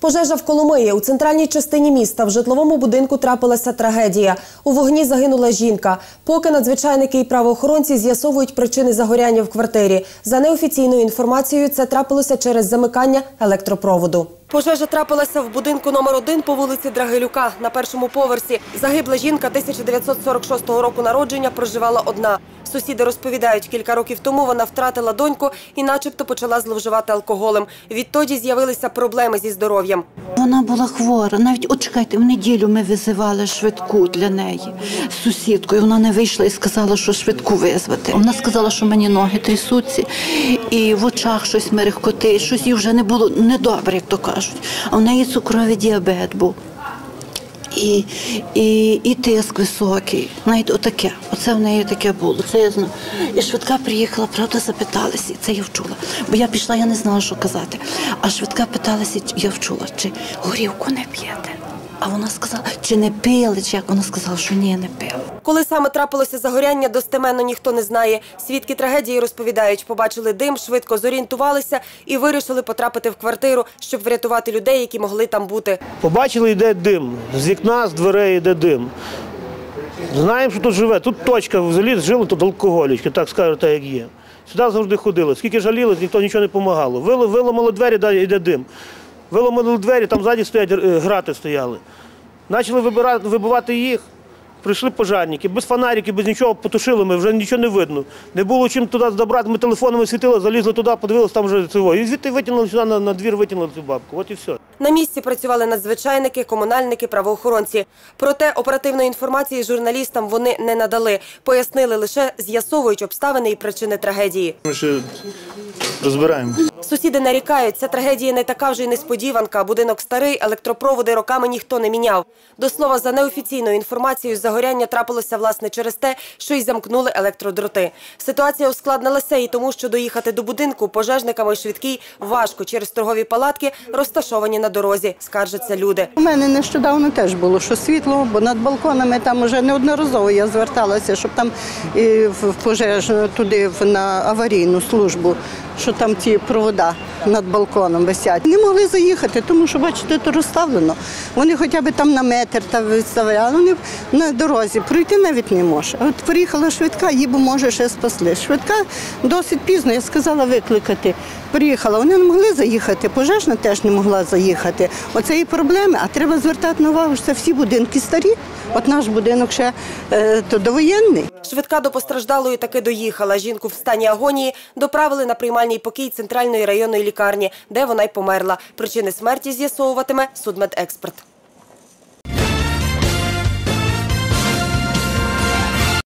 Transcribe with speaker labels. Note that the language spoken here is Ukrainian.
Speaker 1: Пожежа в Коломиї у центральній частині міста в житловому будинку трапилася трагедія. У вогні загинула жінка. Поки надзвичайники і правоохоронці з'ясовують причини загоряння в квартирі. За неофіційною інформацією, це трапилося через замикання електропроводу. Пожежа трапилася в будинку номер 1 по вулиці Драгилюка на першому поверсі. Загибла жінка 1946 року народження проживала одна. Сусіди розповідають, кілька років тому вона втратила доньку і начебто почала зловживати алкоголем. Відтоді з'явилися проблеми зі здоров'ям.
Speaker 2: Вона була хвора. Навіть от чекайте, в неділю ми визивали швидку для неї з сусідкою. Вона не вийшла і сказала, що швидку визвати. Вона сказала, що мені ноги трясуться, і в очах щось мерехкотить, щось їй вже не було недобре, як то кажуть. А в неї цукровий діабет був. І, і, і тиск високий, навіть отаке. Оце в неї таке було. Це я знаю. І швидка приїхала, правда, запиталася, це я вчула. Бо я пішла, я не знала, що казати. А швидка питалася, я вчула, чи горівку не п'єте. А вона сказала, чи не пили, чи як вона сказала, що ні, не пила.
Speaker 1: Коли саме трапилося загоряння, достеменно ніхто не знає. Свідки трагедії розповідають, побачили дим, швидко зорієнтувалися і вирішили потрапити в квартиру, щоб врятувати людей, які могли там бути.
Speaker 3: Побачили, йде дим. З вікна, з дверей йде дим. Знаємо, що тут живе. Тут точка взагалі жили тут алкоголічки, так скажу, так як є. Сюди завжди ходили. Скільки жаліли, ніхто нічого не допомагало. Виламали двері, да, йде дим. Виламали двері, там ззаді стоять е, грати стояли. Почали вибивати їх. Прийшли пожарники, без фонариків, без нічого потушили ми, вже нічого не видно. Не було чим туди добрати, ми телефонами світили, залізли туди, подивилися, там вже цього. І звідти витягнули сюди на, на двір, витягнули цю бабку. От і все.
Speaker 1: На місці працювали надзвичайники, комунальники, правоохоронці. Проте оперативної інформації журналістам вони не надали. Пояснили лише з'ясовують обставини і причини трагедії.
Speaker 4: Ми ще розбираємо.
Speaker 1: Сусіди нарікають, ця трагедія не така вже й несподіванка. Будинок старий, електропроводи роками ніхто не міняв. До слова, за неофіційною інформацією, загоряння трапилося власне через те, що й замкнули електродроти. Ситуація ускладнилася і тому, що доїхати до будинку пожежниками швидкій важко через торгові палатки, розташовані на дорозі, скаржаться люди.
Speaker 5: У мене нещодавно теж було, що світло, бо над балконами там вже неодноразово я зверталася, щоб там в пожежну туди на аварійну службу, що там ті провода над балконом висять. Не могли заїхати, тому що, бачите, то розставлено. Вони хоча б там на метр та виставляли, вони на дорозі пройти навіть не може. От приїхала швидка, її б може ще спасли. Швидка досить пізно, я сказала викликати. Приїхала, вони не могли заїхати, пожежна теж не могла заїхати. Оце і проблеми. А треба звертати на увагу, що це всі будинки старі. От наш будинок ще е, то довоєнний.
Speaker 1: Швидка до постраждалої таки доїхала. Жінку в стані агонії доправили на приймальний покій центральної районної лікарні, де вона й померла. Причини смерті з'ясовуватиме судмедексперт.